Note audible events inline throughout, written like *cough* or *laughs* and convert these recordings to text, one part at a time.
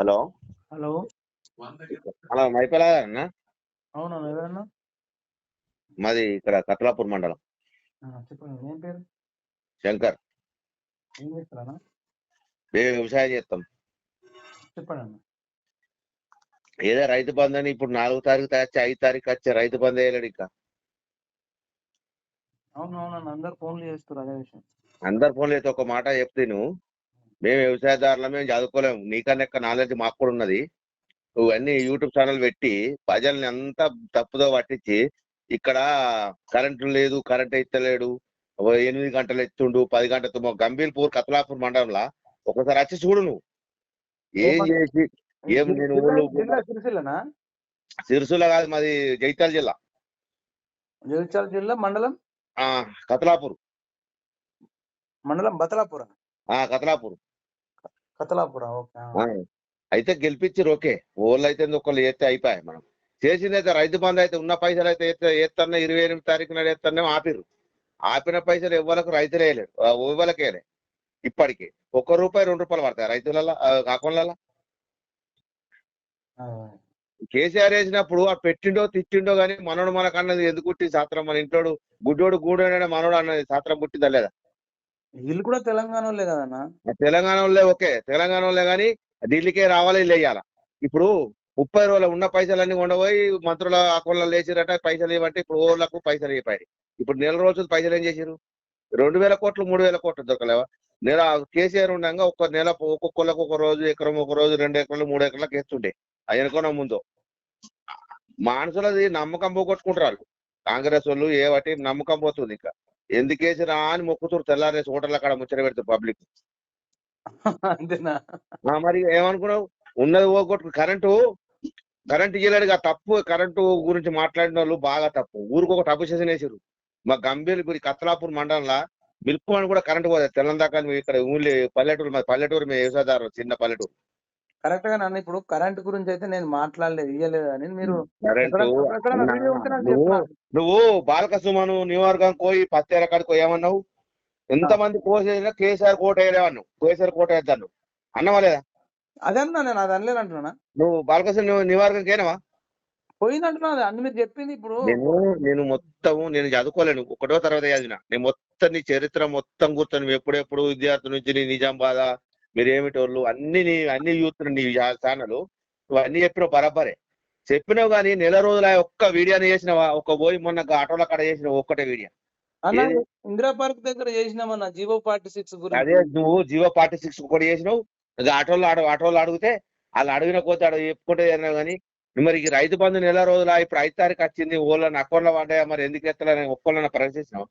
Hello? Hello? Hello మైపేలా అన్న అవునా ఎవరన్నా? మాది ఇక్కడ కట్లాపూర్ మండలం. చెప్పండి ఏం పేరు? శంకర్. ఏం చేస్తారా మేము వ్యవసాయం చేస్తాం. చెప్పండి అన్న ఏదో రైతు బంధు అని ఇప్పుడు నాలుగు తారీఖు వచ్చి ఐదు తారీఖు వచ్చే రైతు బంధు వేయలేడు ఇంకా. అవును అవునన్న అందరు ఫోన్లు చేస్తారు అదే విషయం. అందరు ఫోన్లు అయితే ఒక మాట చెప్తే నువ్వు. మేము వ్యవసాయదారులు మేము చదువుకోలేము నీకన్నా ఎక్కువ నాలెడ్జ్ మాకు కూడా ఉన్నది. నువ్వు అన్ని యూట్యూబ్ ఛానల్ పెట్టి ప్రజల్ని అంతా తప్పుదో పట్టించి ఇక్కడ కరెంటు లేదు కరెంట్ ఎత్తలేడు ఎనిమిది గంటలు ఎత్తుండు పది గంటలు గంభీర్పూర్ కతలాపూర్ మండలంలో ఒకసారి వచ్చి చూడు నువ్వు. ఏం? చేసి ఏం నేను ఊళ్ళో- సిరిసిల్ల కాదు మాది జైతాల్ జిల్లా. జగిత్యాల జిల్లా మండలం? ఆ కతలాపూర్. మండలం బతలాపుర? ఆ కతలాపూర్. కతలాపుర. ఓకే ఆ. అయితే గెలిపించారు ఓకే. ఓళ్ళు అయితే ఒకళ్ళు ఎత్తే అయిపోయాయి మనం. చేసింది అయితే రైతు బంధు అయితే ఉన్న పైసలు అయితే ఎత్తే ఎత్తన్నా ఇరవై ఎనిమిది తారీఖు నాడు ఎత్తన్నా ఆపిర్రు. ఆపిన పైసలు ఎవ్వరకు రైతులు వేయలేడు ఓవలకి వేయలే. ఇప్పటికి ఒక్క రూపాయి రెండు రూపాయలు పడతాయి రైతులలో అకౌంట్లలో ఆ. కేసీఆర్ వేసినప్పుడు ఆ పెట్టిండో తిట్టిండో గానీ మనోడు మనకు అన్నది ఎందుకు పుట్టి శాస్త్రం మన ఇంట్లోడు గుడ్డోడు గూడోడు మనోడు అన్నది. శాస్త్రం పుట్టిందా లేదా? వీళ్ళు కూడా తెలంగాణ వాళ్ళే కదన్నా? తెలంగాణ వాళ్ళే ఓకే. తెలంగాణ వాళ్ళే కానీ ఢిల్లీకే రావాలి లేయాల ఇప్పుడు ముప్పై రోజుల ఉన్న పైసలన్నీ ఉండబోయి మంత్రుల అకౌంట్లో లేచిరట పైసలు ఇవ్వంటే ఇప్పుడు ఓళ్ళకు పైసలు ఇవ్వాలి ఇప్పుడు నెల రోజులు పైసలు ఏం చేసిరు రెండు వేల కోట్లు మూడు వేల కోట్లు దొరకలేవా? నెల కేసీఆర్ ఉండగా ఒక్క నెల ఒక్కొక్కళ్ళకు ఒక రోజు ఎకరం ఒక రోజు రెండు ఎకరాలు మూడు ఎకరాలకు వేస్తుండే. అయ్యనుకున్న ముందు. మనుషులది నమ్మకం పోగొట్టుకుంటారు కాంగ్రెస్ వాళ్ళు ఏ వాటి నమ్మకం పోతుంది ఇంకా ఎందుకేసిరా అని మొక్కుతురు తెల్లారేసి హోటల్ అక్కడ ముచ్చట పెడతారు పబ్లిక్. అంతేనా? మరి ఏమనుకున్నావు? ఉన్నది పోగొట్టు కరెంటు కరెంటు ఇయ్యలేడుగా తప్పు కరెంటు గురించి మాట్లాడిన వాళ్ళు బాగా తప్పు. ఊరికి ఒక తప్పు చేసిన వేసారు మా గంభీర్ ఇప్పుడు కత్తలాపూర్ మండలంలో మిల్క్ అని కూడా కరెంటు పోతుంది మేము ఇక్కడ ఊళ్ళో పల్లెటూరు మా పల్లెటూరు మేము వ్యవసాయదారు చిన్న పల్లెటూరు. కరెక్ట్గా నన్ను ఇప్పుడు కరెంట్ గురించి అయితే నేను మాట్లాడలేదు ఇయ్యలేదు అని మీరు నువ్వు చెప్పు. నువ్వు బాలక సుమను న్యూయార్క్ పోయి పత్తేర కాడికి ఏమన్నావు ఎంతమంది కోసేసినా కేసీఆర్ కోట వేయలేవన్నావు కేసీఆర్ కోట వేద్దాను అన్నవా లేదా అదే అన్నా నేను అది అనలేదు అంటున్నా నువ్వు బాలకృష్ణ న్యూయార్క్ కేనవా పోయింది అంటున్నా అది అన్ని మీరు చెప్పింది ఇప్పుడు. నేను నేను మొత్తం నేను చదువుకోలేను ఒకటో తర్వాత చదివిన. నేను మొత్తం నీ చరిత్ర మొత్తం గుర్తు నువ్వు ఎప్పుడెప్పుడు విద్యార్థి నుంచి నీ నిజాం బాధ మీరు ఏమిటోళ్ళు అన్ని నీ అన్ని చూస్తున్నావు నీ ఛానల్ నువ్వు అన్ని చెప్పినావు బరాబరే. చెప్పినావు కానీ నెల రోజుల ఒక్క వీడియోని చేసినావా? ఒక్క పోయి మొన్న ఆటోల కాడ చేసినావు? ఒక్కటే వీడియో? ఇందిరా పార్క్ దగ్గర చేసినామన్న జీవో పార్టీ సిక్స్ అదే నువ్వు జియో పార్టీ సిక్స్ కూడా చేసినావు. ఆటోలో ఆడ ఆటోలో అడిగితే వాళ్ళు అడిగిన పోతే అక్కడ చెప్పుకుంటే ఏదైనా కానీ మరి రైతు బంధు నెల రోజుల ఇప్పుడు ఐదు తారీఖు వచ్చింది ఓళ్ళని అకౌంట్లో పడ్డాయా మరి ఎందుకు ఎత్తలేని ఒక్కళ్ళని ప్రశ్నించినావు?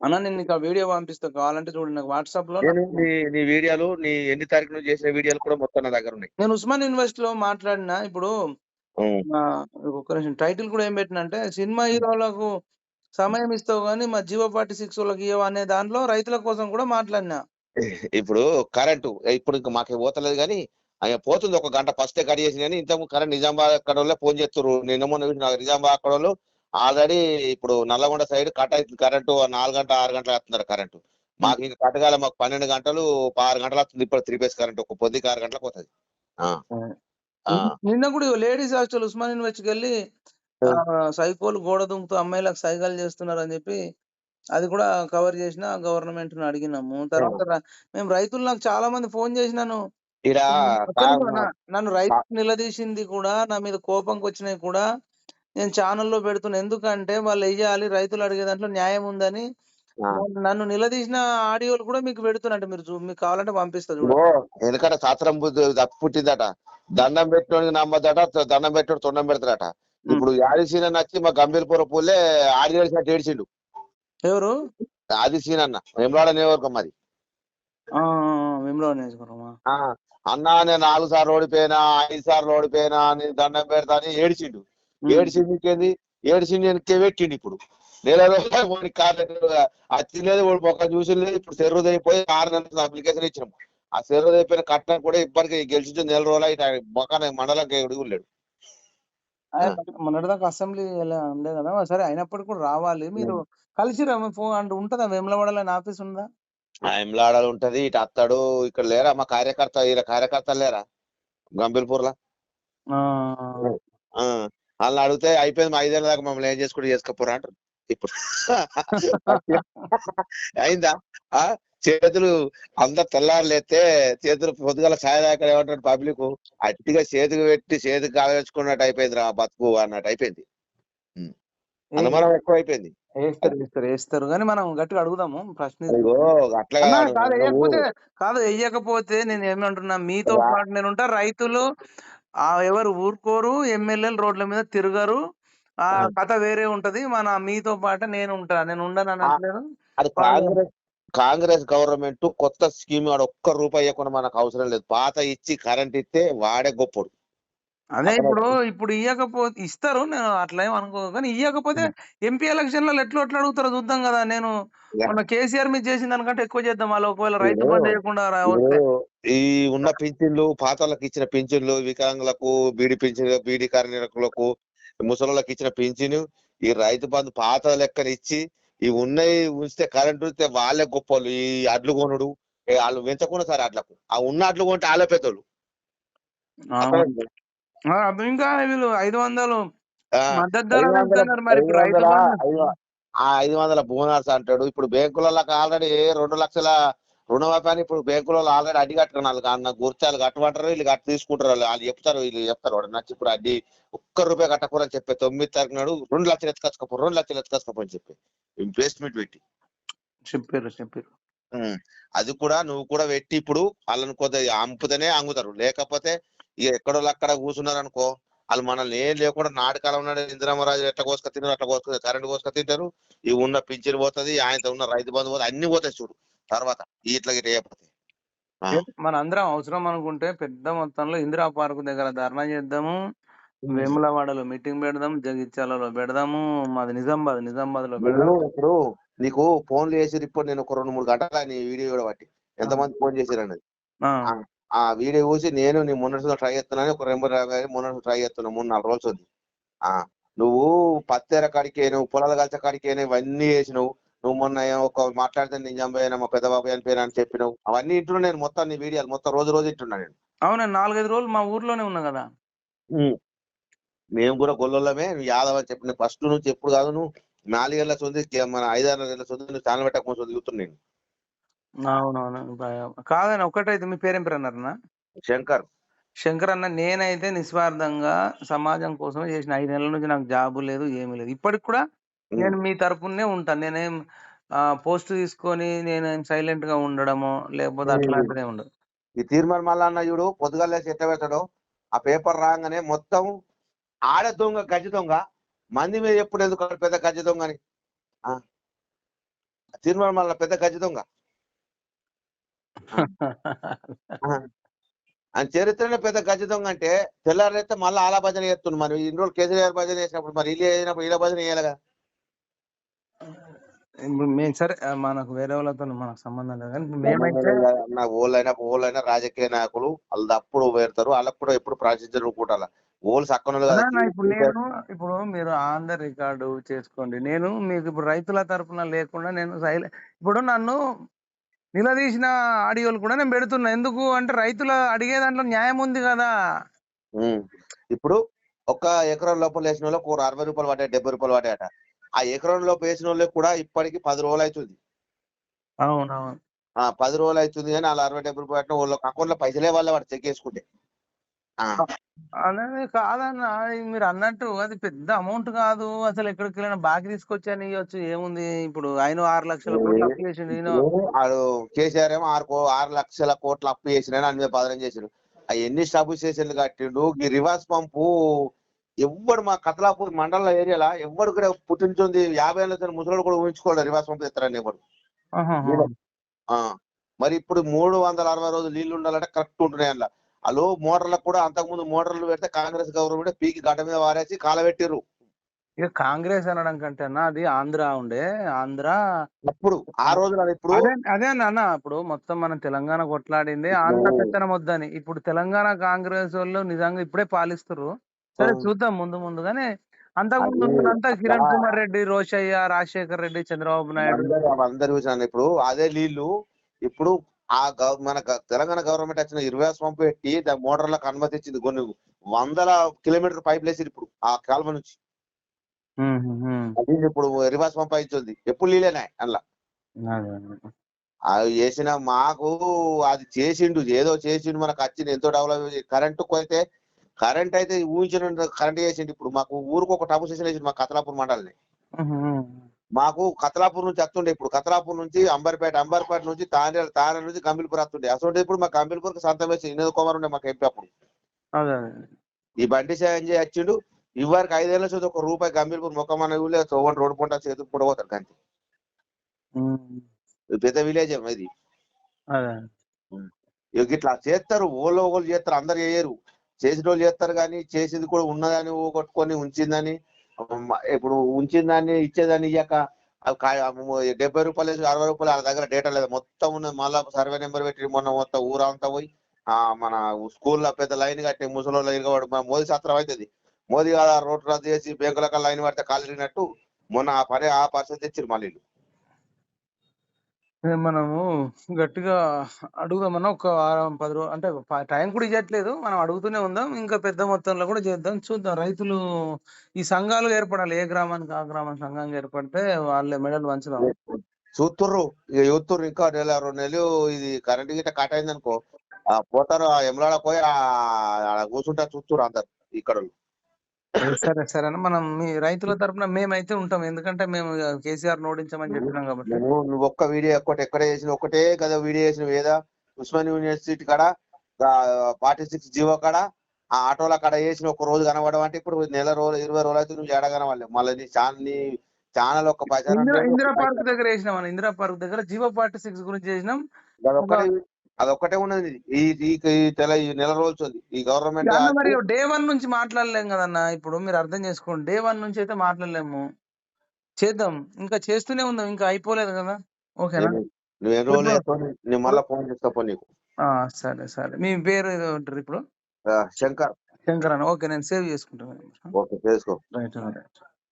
అన్న నేను నీకు ఆ వీడియో పంపిస్తా. కావాలంటే చూడండి నాకు వాట్సాప్లో నేను నీ నీ వీడియోలు నీ ఎన్ని తారీఖు నువ్వు చేసిన వీడియోలు కూడా మొత్తం నా దగ్గర ఉన్నాయి. నేను ఉస్మాన్ యూనివర్సిటీ లో మాట్లాడిన ఇప్పుడు ఒక్క నిమిషం టైటిల్ కూడా ఏం పెట్టిన అంటే సినిమా హీరోలకు సమయం ఇస్తావు కానీ మా జీవో పార్టీ సిక్స్ వాళ్ళకి ఇవ్వ అనే దాంట్లో రైతుల కోసం కూడా మాట్లాడినా. ఇప్పుడు కరెంటు ఇప్పుడు ఇంకా మాకు పోతలేదు కానీ ఆయన పోతుంది ఒక గంట ఫస్ట్ కట్ చేసి కానీ ఇంతకు కరెంట్ నిజామాబాద్ అక్కడ ఫోన్ చేస్తారు నిన్న మొన్న నిజామాబాద్ అక్కడ ఆల్రెడీ ఇప్పుడు నల్లగొండ సైడ్ కట్ అవుతుంది కరెంటు నాలుగు గంటల ఆరు గంటలు వస్తున్నారు కరెంటు. మాకు ఇంకా కట్టగాల మాకు పన్నెండు గంటలు ఆరు గంటలు వస్తుంది. ఇప్పుడు త్రీ ఫేస్ కరెంట్ ఒక పొద్దుకి ఆరు గంటలకు. ఆ. నిన్న కూడా లేడీస్ హాస్టల్ ఉస్మాన్ యూనివర్సిటీకి వెళ్ళి సైకోలు గోడ దుంకుతూ అమ్మాయిలకు సైకిల్ చేస్తున్నారు అని చెప్పి అది కూడా కవర్ చేసిన గవర్నమెంట్ను అడిగినాము. తర్వాత మేము రైతులు నాకు చాలా మంది ఫోన్ చేసినాను. నన్ను రైతు నిలదీసింది కూడా నా మీద కోపంకి వచ్చినాయి కూడా నేను ఛానల్లో పెడుతున్నా. ఎందుకంటే వాళ్ళు వెయ్యాలి రైతులు అడిగే దాంట్లో న్యాయం ఉందని. నన్ను- నిలదీసిన ఆడియోలు కూడా మీకు పెడుతున్నట్టు మీరు చూ- మీకు కావాలంటే పంపిస్తా చూడండి. ఎందుకంటే శాస్త్రం బుద్ధి తప్పు పుట్టిందట. దండం పెట్టడానికి నమ్మదట దండం పెట్టాడు తొండం పెడతాడట. ఇప్పుడు యాదిసీన నచ్చి మా గంభీరపుర పూలే ఆడి ఏడిసినట్టు ఏడిచిండు. ఎవరు? ఆది సీన్ అన్న వెంబడాడ నియోజకవర్గం మాది. ఆ, ఆ, ఆ, విమలా నియోజకవర్గమా? ఆ, అన్నా నేను నాలుగు సార్లు ఓడిపోయినా ఐదు సార్లు ఓడిపోయినా అని దండం పెడతా అని ఏడిచిండు. ఏడిచింది ఇంకేంది ఏడిచింది వెనక్కే పెట్టిండు ఇప్పుడు. నెల రోజులు వాడి కార్డు అచ్చి లేదు వాడు మొక్క చూసి లేదు ఇప్పుడు అయిపోయి ఆరు నెలలు అప్లికేషన్ ఇచ్చినాం. ఆ చెరువు అయిపోయిన కట్నం కూడా ఇప్పటికి గెలిచి నెల రోజులు ఇటు మొక్క మండలం ఎడుగు లేడు. మొన్నటిదాకా అసెంబ్లీ ఉండే కదా సరే అయినప్పటికీ కూడా రావాలి. మీరు కలిసిరా ఫోన్ అంటే ఉంటుందా? వేములవాడలో ఆఫీస్ ఉందా? ఎంలాడలు ఉంటది ఇటు అత్తాడు ఇక్కడ లేరా? మా కార్యకర్త ఇలా కార్యకర్తలు లేరా? గంభీర్పూర్లో. ఆ, ఆ, వాళ్ళని అడిగితే అయిపోయింది మా ఐదేళ్ళ దాకా మమ్మల్ని ఏం చేసుకుంటూ చేసుకోపోరా అంటారు. ఇప్పుడు *laughs* అయిందా? ఆ? చేతులు అందరు తెల్లారులేస్తే చేతులు పొద్దుగల ఛాయదాకా ఏమంటారు పబ్లిక్? అట్టిగా చేతికి పెట్టి చేతికి కావేసుకున్నట్టు అయిపోయింది రా బతుకు అన్నట్టు అయిపోయింది. అనుమానం ఎక్కువ అయిపోయింది వేస్తారు వేస్తారు వేస్తారు కానీ మనం గట్టిగా అడుగుదాము ప్రశ్న కాదు వేయకపోతే నేను ఏమంటున్నా మీతో పాటు నేను ఉంటా రైతులు ఆ ఎవరు ఊరుకోరు ఎమ్మెల్యేలు రోడ్ల మీద తిరగరు. ఆ. కథ వేరే ఉంటది. మన మీతో పాటు నేను ఉంటా నేను ఉండను అనట్లేదు. అది కాంగ్రెస్ కాంగ్రెస్ గవర్నమెంట్ కొత్త స్కీమ్ వాడు ఒక్క రూపాయి ఇవ్వకుండా మనకు అవసరం లేదు. పాత ఇచ్చి కరెంట్ ఇస్తే వాడే గొప్పడు. అదే ఇప్పుడు ఇప్పుడు ఇయ్యకపోతే ఇస్తారు నేను అట్లా ఏం అనుకో కానీ ఇయ్యకపోతే ఎంపీ ఎలక్షన్లలో ఎట్లా ఎట్లా అడుగుతారో చూద్దాం కదా. నేను యా. మొన్న కేసీఆర్ మీద చేసిన దానికంటే ఎక్కువ చేద్దాం. వాళ్ళు ఒకవేళ రైతు బంద్ చేయకుండా ఈ ఉన్న పింఛన్లు పాతలకు ఇచ్చిన పింఛన్లు వికలాంగులకు బీడీ పింఛన్ బీడీ కార్మికులకు ముసలోళ్ళకి ఇచ్చిన పింఛను ఈ రైతు బంధు పాత లెక్కన ఇచ్చి ఈ ఉన్నాయి ఉంచితే కరెంట్ ఉంచితే వాళ్ళే గొప్పలు ఈ అడ్లు కొనుడు వాళ్ళు పెంచకుండా సరే అడ్లకు. ఆ ఉన్న అడ్లు కొంటే వాళ్ళే. ఆ, అది ఇంకా వీళ్ళు. ఐదు వందలు. ఆ, మద్దతు ధర ఐదు వందల- పెంచుతున్నారు మరి ఐదు ఇప్పుడు రైతు వందల- బంధు. ఐదు- ఆ ఐదు వందల బోనస్ అంటాడు. ఇప్పుడు బ్యాంకులకు ఆల్రెడీ రెండు లక్షల రుణమాఫీ ఇప్పుడు బ్యాంకులలో ఆల్రెడీ అడ్డి కట్టుకున్నారు. అన్న గుర్చాలు కట్టమంటారు వీళ్ళు కట్టి తీసుకుంటారు. వాళ్ళు వాళ్ళు చెప్తారు వీళ్ళు చెప్తారు. వాడు నచ్చి ఇప్పుడు అడ్డి ఒక్క రూపాయి కట్టకూడని చెప్పి తొమ్మిది తారీఖు నాడు రెండు లక్షలు ఎత్తుకొచ్చుకోపో రెండు లక్షలు ఎత్తుకొచ్చుకోపో అని చెప్పి ఇన్వెస్ట్మెంట్ పెట్టి. చెప్పారు చెప్పారు. అది కూడా నువ్వు కూడా పెట్టి ఇప్పుడు వాళ్ళని కొద్దిగా అంపుతేనే అంగుతారు లేకపోతే ఇక ఎక్కడో అక్కడ కూర్చున్నారు అనుకో వాళ్ళు మనల్ని ఏం లేకుండా నాటకాలం ఉన్నాడు ఇందిరామరాజు ఎట్లా కోసుక తిన్నారు అట్లా కోసుక కరెంట్ కోసుక తింటారు. ఈ ఉన్న పింఛన్ పోతుంది ఆయనతో ఉన్న రైతు బంధు పోతుంది అన్ని పోతాయి చూడు. తర్వాత ఇట్లా గిట్ల చేయకపోతే. మన అందరం అవసరం అనుకుంటే పెద్ద మొత్తంలో ఇందిరా పార్క్ దగ్గర ధర్నా చేద్దాము. వేములవాడలో మీటింగ్ పెడదాం జగిత్యాలలో పెడదాము మాది నిజామాబాద్ నిజామాబాద్లో పెడదాం. ఇప్పుడు నీకు ఫోన్లు చేసి ఇప్పుడు నేను ఒక రెండు మూడు గంటల నీ వీడియో కూడా బట్టి ఎంతమంది ఫోన్ అన్నది? ఆ, వీడియో చూసి నేను నీ మొన్న ట్రై చేస్తున్నాను ఒక రెండు మొన్న ట్రై చేస్తున్నా మూడు నాలుగు రోజులు ఉంది ఆ నువ్వు పత్తెర కాడికి నువ్వు పొలాల కలిసే కాడికి ఇవన్నీ చేసినావు. నువ్వు మొన్న ఒక మాట్లాడితే నేను చంపేనా మా పెద్ద బాబాయ్ అని పేరు అని చెప్పినావు. అవన్నీ ఇంటున్నా నేను మొత్తం నీ వీడియోలు మొత్తం రోజు రోజు ఇంటున్నా నేను. అవునండి నాలుగైదు రోజులు మా ఊర్లోనే ఉన్నా కదా. మేము కూడా గొల్లమే యాదవ్ అని చెప్పిన ఫస్ట్ నుంచి ఎప్పుడు కాదు నువ్వు నాలుగేళ్ళ సొంది మన ఐదారు నెలల సొంది నువ్వు ఛానల్ పెట్టక ముందు దిగుతున్నా నేను. అవునవును భయం. కాదండి ఒక్కటైతే మీ పేరేం పేరు అన్నారన్నా శంకర్ శంకర్ అన్న నేనైతే నిస్వార్థంగా సమాజం కోసం చేసిన ఐదు నెలల నుంచి నాకు జాబు లేదు ఏమీ లేదు ఇప్పటికి కూడా. నేను మీ తరపునే ఉంటాను నేనేం పోస్ట్ తీసుకొని నేను సైలెంట్గా ఉండడమో లేకపోతే. అట్లాంటిదే ఉండదు ఈ తీర్మానం మళ్ళా అన్న చూడు పొద్దుగాలే చెత్త పెట్టడు ఆ పేపర్ రాగానే మొత్తం ఆడ దొంగ గజ దొంగ మంది మీద ఎప్పుడు ఎందుకు పెద్ద గజ దొంగ అని ఆ. మళ్ళా పెద్ద గజ దొంగ అని చరిత్రనే పెద్ద గజ దొంగ అంటే తెల్లారైతే మళ్ళీ ఆలా భజన చేస్తుండు మరి. ఇన్ని రోజులు కేసీఆర్ భజన చేసినప్పుడు మరి ఇల్లు చేసినప్పుడు ఇలా భజన చేయాలిగా ఇప్పుడు మేము సరే మనకు వేరే వాళ్ళతో మనకు సంబంధం లేదు కానీ మేమైతే నా ఓళ్ళైనా ఓళ్ళైనా రాజకీయ నాయకులు వాళ్ళు అప్పుడు పెడతారు వాళ్ళకు కూడా ఎప్పుడు ప్రాచుర్యం కూటాల ఓళ్ళు సక్కనులు ఇప్పుడు నేను ఇప్పుడు మీరు ద రికార్డు చేసుకోండి. నేను మీకు ఇప్పుడు రైతుల తరపున లేకుండా నేను ఇప్పుడు నన్ను నిలదీసిన ఆడియోలు కూడా నేను పెడుతున్నా. ఎందుకు అంటే రైతుల అడిగే దాంట్లో న్యాయం ఉంది కదా. ఇప్పుడు ఒక ఎకరం లోపల వేసిన వాళ్ళకి ఒక అరవై రూపాయలు పడ్డాయి డెబ్బై రూపాయలు పడ్డాయట. ఆ ఎకరం లోపు వేసిన వాళ్ళకి కూడా ఇప్పటికి పది రోజులు అవుతుంది. అవునవును. ఆ పది రోజులు అవుతుంది కానీ వాళ్ళ అరవై డెబ్బై రూపాయలు వాళ్ళకి అకౌంట్లో పైసలే వాళ్ళ వాడు చెక్ చేసుకుంటే. ఆ, అనేది కాదన్న అది మీరు అన్నట్టు అది పెద్ద అమౌంట్ కాదు. అసలు ఎక్కడికి వెళ్ళినా బాగా తీసుకొచ్చాను ఇవ్వచ్చు ఏముంది ఇప్పుడు ఆయన ఆరు లక్షల కోట్లు అప్పు చేసిండు ఈయన వాడు కేసీఆర్ ఏమో ఆరు ఆరు లక్షల కోట్ల అప్పు చేసిన అని మీద బదనం చేసిండు. ఆ ఎన్ని స్టాబు స్టేషన్లు కట్టిండు ఈ రివర్స్ పంపు ఎవ్వడు మా కతలాపూర్ మండల ఏరియాలో ఎవ్వడు కూడా పుట్టించుంది. యాభై ఏళ్ళ ముసలోడు కూడా ఊహించుకోవాలి రివర్స్ పంపు ఎత్తారని ఎవరు మరి ఇప్పుడు మూడు వందల అరవై రోజులు నీళ్ళు ఉండాలంటే కరెక్ట్ ఉంటున్నాయి అందులో అలో మోటార్లకు కూడా అంతకుముందు మోటార్లు పెడితే కాంగ్రెస్ గవర్నమెంట్ పీకి గడ్డ మీద వారేసి కాలబెట్టిర్రు ఇక కాంగ్రెస్ అనడం కంటే అన్న అది ఆంధ్ర ఉండే. ఆంధ్ర అప్పుడు ఆ రోజున ఇప్పుడు అదే అన్న అన్న ఇప్పుడు మొత్తం మనం తెలంగాణ కొట్లాడింది. ఆంధ్ర పెత్తనం వద్దని. ఇప్పుడు తెలంగాణ కాంగ్రెస్ వాళ్ళు నిజంగా ఇప్పుడే పాలిస్తారు సరే. చూద్దాం ముందు ముందుగానే. అంతకుముందు ఉన్నదంతా కిరణ్ కుమార్ రెడ్డి రోషయ్య రాజశేఖర్ రెడ్డి చంద్రబాబు నాయుడు. అందరూ అందరు చూసాను ఇప్పుడు అదే నీళ్ళు ఇప్పుడు ఆ మన తెలంగాణ గవర్నమెంట్ వచ్చిన ఇరవై పంపు పెట్టి దాని మోటార్లకు అనుమతి ఇచ్చింది కొన్ని వందల కిలోమీటర్ పైప్ లేసి ఇప్పుడు ఆ కాలువ నుంచి. అది ఇప్పుడు రివర్స్ పంప్ ఇచ్చింది ఎప్పుడు నీళ్ళేనా అందులో. అదే, అదే. అది చేసిన మాకు అది చేసిండు ఏదో చేసిండు మనకు వచ్చింది. ఎంతో డెవలప్ కరెంట్ అయితే కరెంట్ అయితే ఊహించిన కరెంట్ చేసిండు. ఇప్పుడు మాకు ఊరికి ఒక టబు స్టేషన్ వేసిండు మా కతలాపూర్ మండలిని. మాకు కతలాపూర్ నుంచి వస్తుండే ఇప్పుడు. కతలాపూర్ నుంచి అంబర్పేట అంబర్పేట నుంచి తానేరు తానేరు నుంచి గంభీల్పూర్ వస్తుండే. అసలు ఇప్పుడు మా గంభీల్పూర్ సంతం వేసి వినోద్ కుమార్ ఉండే మాకు ఎంపీ అప్పుడు. ఈ బండి సాయం చేసి వచ్చిండు. ఇవ్వరికి ఐదేళ్ళ చూసి ఒక రూపాయి గంభీల్పూర్ ముఖమన్న ఊళ్ళో ఒకటి రోడ్డు పంట చేతుకు పొడవుతారు ఉమ్. పెద్ద విలేజ్ ఇది. ఇట్లా చేస్తారు. ఓళ్ళు ఓళ్ళు చేస్తారు. అందరు చేయరు. చేసిన వాళ్ళు చేస్తారు కానీ చేసింది కూడా ఉన్నదని కొట్టుకొని ఉంచిందని ఇప్పుడు ఉంచిన దాన్ని ఇచ్చేదాన్ని ఇయ్యాక డెబ్బై రూపాయలు వేసి అరవై రూపాయలు వాళ్ళ దగ్గర డేటా లేదు. మొత్తం ఉన్నది మళ్ళా సర్వే నెంబర్ పెట్టి మొన్న మొత్తం ఊరంతా పోయి ఆ మన స్కూల్లో పెద్ద లైన్ కట్టి ముసలోళ్ళు ఇరగబడి మన మోదీ శాస్త్రం అవుతుంది మోదీ గారు రోడ్డు రద్దు చేసి బ్యాంకులకు లైన్ పడితే కాలిరిగినట్టు మొన్న ఆ పని ఆ పరిస్థితి తెచ్చారు మళ్ళీ మనము గట్టిగా అడుగుదామన్నా ఒక వారం పది రోజులు అంటే ప- టైం కూడా ఇవ్వట్లేదు మనం అడుగుతూనే ఉందాం. ఇంకా పెద్ద మొత్తంలో కూడా చేద్దాం. చూద్దాం. రైతులు ఈ సంఘాలు ఏర్పడాలి. ఏ గ్రామానికి ఆ గ్రామం సంఘంగా ఏర్పడితే వాళ్ళ మెడలు వంచుదాం చూస్తుర్రు ఇక చూస్తుర్రు ఇంకా నెల రెండు నెలలు ఇది కరెంట్ గిట్ట కట్ అయింది అనుకో ఆ పోతారు. ఆ ఎమలాడ పోయి ఆ ఆడ కూర్చుంటారు చూస్తుర్రు అందరు. ఇక్కడ వాళ్ళు. సరే సరే అన్న. మనం మీ రైతుల తరపున మేమైతే ఉంటాం. ఎందుకంటే మేము కేసీఆర్ ఓడించమని చెప్పినాం కాబట్టి. నువ్వు నువ్వు ఒక్క వీడియో ఒక్కటి ఎక్కడ చేసిన ఒకటే కదా వీడియో చేసిన ఏదా? ఉస్మాన్ యూనివర్సిటీ కాడ ఫార్టీ సిక్స్ జీవో కాడ ఆ ఆటోల కాడ చేసిన ఒక రోజు కనబడడం అంటే ఇప్పుడు నెల రోజులు ఇరవై రోజులు అయితే నువ్వు ఏడ కనబడలేవు? మళ్ళీ నీ ఛానల్ నీ ఛానల్ పైసా ఇందిరా పార్క్ దగ్గర వేసినాం ఇందిరా పార్క్ దగ్గర జీవో పార్టీ సిక్స్ గురించి చేసినాం. అదొక్కటే ఉన్నది. ఈ ఈ తెల ఈ నెల రోజులు. ఈ గవర్నమెంట్ మరి డే వన్ నుంచి మాట్లాడలేం కదన్న? ఇప్పుడు మీరు అర్థం చేసుకోండి. డే వన్ నుంచి అయితే మాట్లాడలేము. చేద్దాం. ఇంకా చేస్తూనే ఉందాం. ఇంకా అయిపోలేదు కదా? ఓకేనా? నువ్వు ఎన్ని రోజులు చేస్తావు? నేను మళ్ళీ ఫోన్ చేస్తా నీకు. సరే సరే. మీ పేరు ఏదో ఉంటారు ఇప్పుడు? శంకర్. శంకర్ అన్న. ఓకే నేను సేవ్ చేసుకుంటాను. ఓకే చేసుకో. Right right.